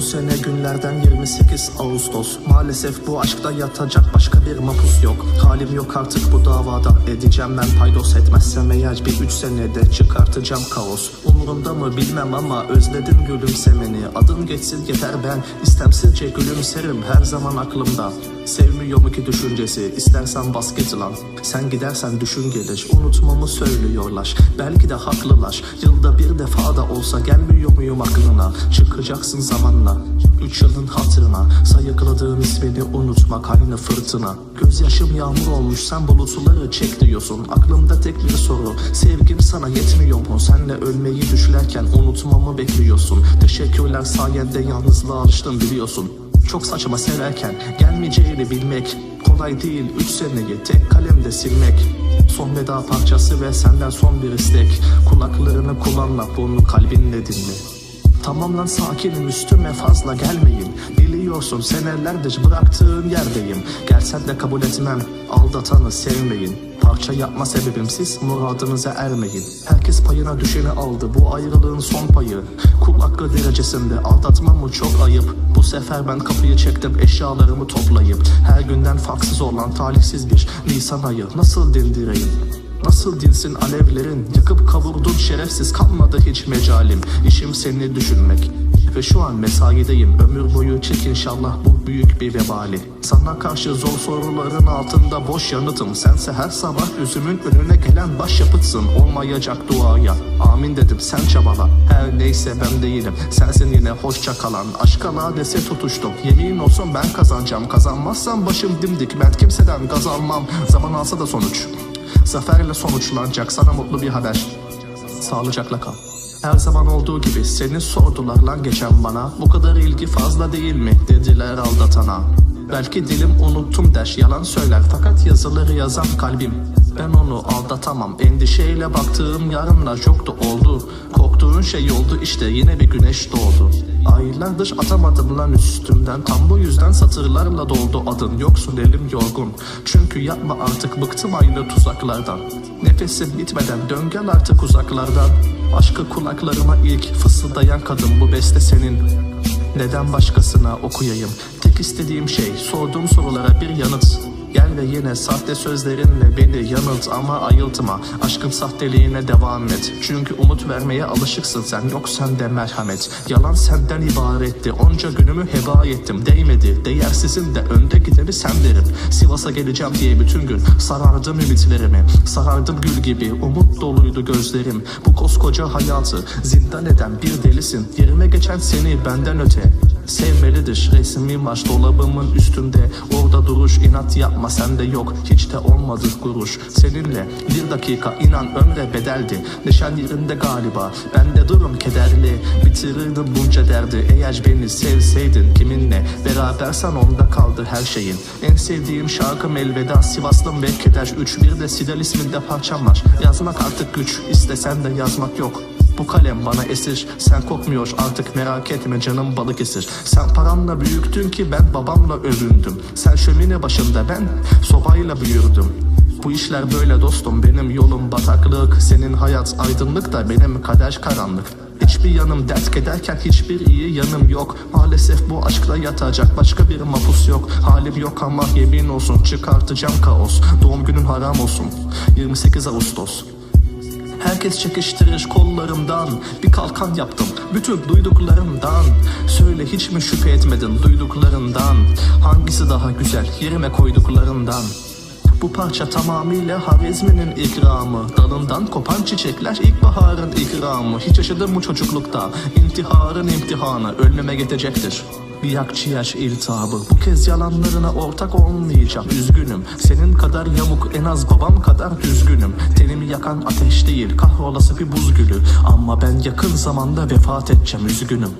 sene günlerden 28 Ağustos. Maalesef bu aşkta yatacak başka bir mapus yok. Halim yok artık bu davada. Edeceğim ben paydos etmezsem eğer bir üç senede çıkartacağım kaos. Umurumda mı bilmem ama özledim gülümsemeni. Adın geçsin yeter ben istemsizce gülümserim her zaman aklımda. Sevmiyor mu ki düşüncesi? İstersen bas git lan. Sen gidersen düşün gelir unutmamı söylüyorlar. Belki de haklılar. Yılda bir defa da olsa gelmiyor muyum aklına? Çıkacaksın zamanla Üç yılın hatırına. Sayıkladığım ismini unutmak aynı fırtına. Gözyaşım yağmur olmuş sen bulutları çek diyorsun. Aklımda tek bir soru Sevgim sana yetmiyor mu? Senle ölmeyi düşlerken unutmamı bekliyorsun. Teşekkürler sayende yalnızlığa alıştım biliyorsun. Çok saçma severken gelmeyeceğini bilmek Kolay değil üç seneyi tek kalemde silmek. Son veda parçası ve senden son bir istek. Kulaklarını kullanma bunu kalbinle dinle Tamam lan sakinim üstüme fazla gelmeyin. Biliyorsun senelerdir bıraktığın yerdeyim. Gelsen de kabul etmem aldatanı sevmeyin. Parça yapma sebebim siz muradınıza ermeyin. Herkes payına düşeni aldı bu ayrılığın son payı. Kul hakkı derecesinde aldatma mı çok ayıp? Bu sefer ben kapıyı çektim eşyalarımı toplayıp. Her günden farksız olan talihsiz bir Nisan ayı Nasıl dindireyim Nasıl dinsin alevlerin? Yakıp kavurdun şerefsiz kalmadı hiç mecalim. İşim seni düşünmek ve şu an mesaideyim. Ömür boyu çek inşallah bu büyük bir vebali. Sana karşı zor soruların altında boş yanıtım. Sense her sabah üzümün önüne gelen başyapıtsın. Olmayacak duaya. Amin dedim sen çabala. Her neyse ben değilim. Sensin yine hoşça kalan. Aşka ladese tutuştum. Yemin olsun ben kazanacağım. Kazanmazsam başım dimdik. Ben kimseden gaz almam. Zaman alsa da sonuç Zaferle sonuçlanacak sana mutlu bir haber. Sağlıcakla kal. Her zaman olduğu gibi seni sordular lan geçen bana Bu kadar ilgi fazla değil mi? dediler aldatana. Belki dilim unuttum der yalan söyler. Fakat yazıları yazan kalbim ben onu aldatamam. Endişeyle baktığım yarınlar yoktu oldu. Korktuğun şey oldu işte yine bir güneş doğdu Aylardır atamadım lan üstümden. Tam bu yüzden satırlarla doldu adın. Yoksun elim yorgun. Çünkü yapma artık bıktım aynı tuzaklardan. Nefesim bitmeden dön gel artık uzaklardan. Aşkı kulaklarıma ilk fısıldayan kadın bu beste senin. Neden başkasına okuyayım? Tek istediğim şey sorduğum sorulara bir yanıt Gel ve yine sahte sözlerinle beni yanılt ama ayıltma. Aşkın sahteliğine devam et. Çünkü umut vermeye alışıksın sen Yok sende merhamet. Yalan senden ibaretti. Onca günümü heba ettim. Değmedi. Değersizin de önde gideni sen derim Sivas'a geleceğim diye bütün gün Sarardım ümitlerimi. Sarardım gül gibi Umut doluydu gözlerim. Bu koskoca hayatı Zindan eden bir delisin. Yerime geçen seni benden öte Sevmelidir. Resmin var dolabımın üstünde Orada duruş inat yapma sende yok Hiç de olmadı kuruş. Seninle bir dakika inan ömre bedeldi. Neşen yerinde galiba Ben de durum kederli. Bitirirdim bunca derdi Eğer beni sevseydin kiminle? Berabersen onda kaldı her şeyin. En sevdiğim şarkım elveda Sivaslım ve keder. 3 Bir de Sidel isminde parçam var. Yazmak artık güç İstesen de yazmak yok bu kalem bana esir. Sen kokmuyor artık merak etme canım balık esir. Sen paranla büyüktün ki ben babamla övündüm. Sen şömine başında ben sobayla büyürdüm. Bu işler böyle dostum benim yolum bataklık. Senin hayat aydınlık da benim kader karanlık. Hiçbir yanım dert kederken hiçbir iyi yanım yok. Maalesef bu aşkla yatacak başka bir mapus yok. Halim yok ama yemin olsun çıkartacağım kaos. Doğum günün haram olsun. 28 Ağustos Herkes çekiştirir kollarımdan. Bir kalkan yaptım bütün duyduklarımdan. Söyle hiç mi şüphe etmedin duyduklarından? Hangisi daha güzel yerime koyduklarından? Bu parça tamamıyla Harizmi'nin ikramı. Dalından kopan çiçekler ilkbaharın ikramı. Hiç yaşadım mı çocuklukta İntiharın imtihanı Ölmeme gidecektir bir yak ciğer iltihabı. Bu kez yalanlarına ortak olmayacağım Üzgünüm. Senin kadar yamuk en az babam kadar düzgünüm Tenimi yakan ateş değil Kahrolası bir buz gülü. Ama ben yakın zamanda vefat edeceğim. Üzgünüm